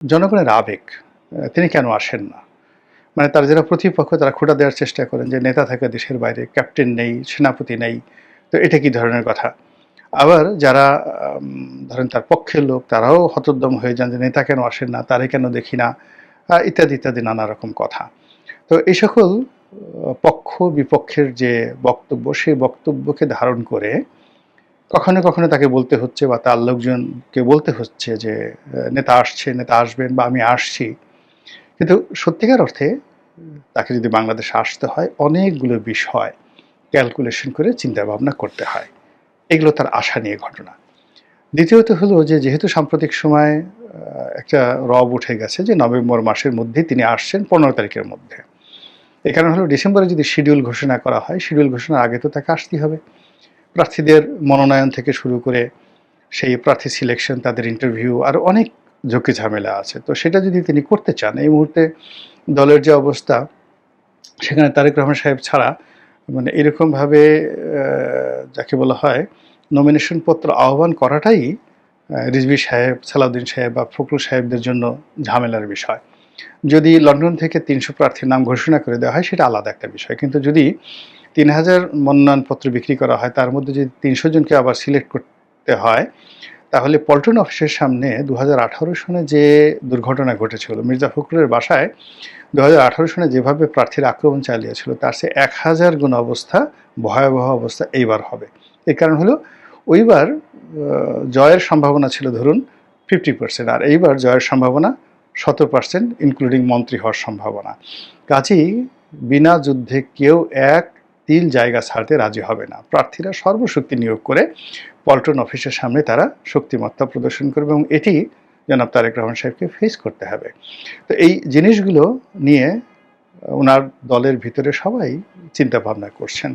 জনগণের আবেগ তিনি কেন আসেন না? মানে তার যারা প্রতিপক্ষ, তারা খোটা দেওয়ার চেষ্টা করেন যে নেতা থাকে দেশের বাইরে, ক্যাপ্টেন নেই, সেনাপতি নেই, তো এটা কি ধরনের কথা? আবার যারা ধরেন তার পক্ষের লোক, তারাও হতোদ্যম হয়ে যান যে নেতা কেন আসেন না, তারে কেন দেখি না ইত্যাদি ইত্যাদি, নানা রকম কথা। তো এই সকল পক্ষ বিপক্ষের যে বক্তব্য, সেই বক্তব্যকে ধারণ করে কখনো কখনো তাকে বলতে হচ্ছে বা তার লোকজনকে বলতে হচ্ছে যে নেতা আসছে, নেতা আসবেন বা আমি আসছি। কিন্তু সত্যিকার অর্থে তাকে যদি বাংলাদেশে আসতে হয়, অনেকগুলো বিষয় ক্যালকুলেশন করে চিন্তা ভাবনা করতে হয়। এগুলো তার আশা নিয়ে ঘটনা। দ্বিতীয়ত হলো যে, যেহেতু সাম্প্রতিক সময় একটা রব উঠে গেছে যে, নভেম্বর মাসের মধ্যেই তিনি আসছেন, পনেরো তারিখের মধ্যে। এ কারণ হলো ডিসেম্বরে যদি শিডিউল ঘোষণা করা হয় শিডিউল ঘোষণার আগে তো তাকে আসতেই হবে। প্রার্থীদের মনোনয়ন থেকে শুরু করে সেই প্রার্থী সিলেকশন তাদের ইন্টারভিউ আর অনেক ঝুঁকি ঝামেলা আছে। তো সেটা যদি তিনি করতে চান, এই মুহূর্তে দলের যে অবস্থা, সেখানে তারেক রহমান সাহেব ছাড়া মানে এরকমভাবে যাকে বলা হয় নমিনেশন পত্র আহ্বান করাটাই রিজভি সাহেব, সালাউদ্দিন সাহেব বা ফখরুল সাহেবদের জন্য ঝামেলার বিষয়। যদি লন্ডন থেকে তিনশো প্রার্থীর নাম ঘোষণা করে দেওয়া হয়, সেটা আলাদা একটা বিষয়। কিন্তু যদি তিন হাজার মনোনয়নপত্র বিক্রি করা হয়, তার মধ্যে যদি তিনশো জনকে আবার সিলেক্ট করতে হয়, তাহলে পল্টন অফিসের সামনে দু হাজার আঠারো সনে যে দুর্ঘটনা ঘটেছিল, মির্জা ফখরুলের বাসায় দু হাজার আঠারো সনে যেভাবে প্রার্থীর আক্রমণ চালিয়েছিল, তার সে এক হাজার গুণ অবস্থা, ভয়াবহ অবস্থা এইবার হবে। এর কারণ হলো, ওইবার জয়ের সম্ভাবনা ছিল ধরুন ফিফটি পার্সেন্ট আর এইবার জয়ের সম্ভাবনা শত পার্সেন্ট ইনক্লুডিং মন্ত্রী হওয়ার সম্ভাবনা। কাজেই বিনা যুদ্ধে কেউ এক তিল জায়গা ছাড়তে রাজি হবে না। প্রার্থীরা সর্বশক্তি নিয়োগ করে পল্টন অফিসের সামনে তারা শক্তিমত্তা প্রদর্শন করবে এবং এটি জনাব তারেক রহমান সাহেবকে ফেস করতে হবে। তো এই জিনিসগুলো নিয়ে ওনার দলের ভিতরে সবাই চিন্তা ভাবনা করছেন।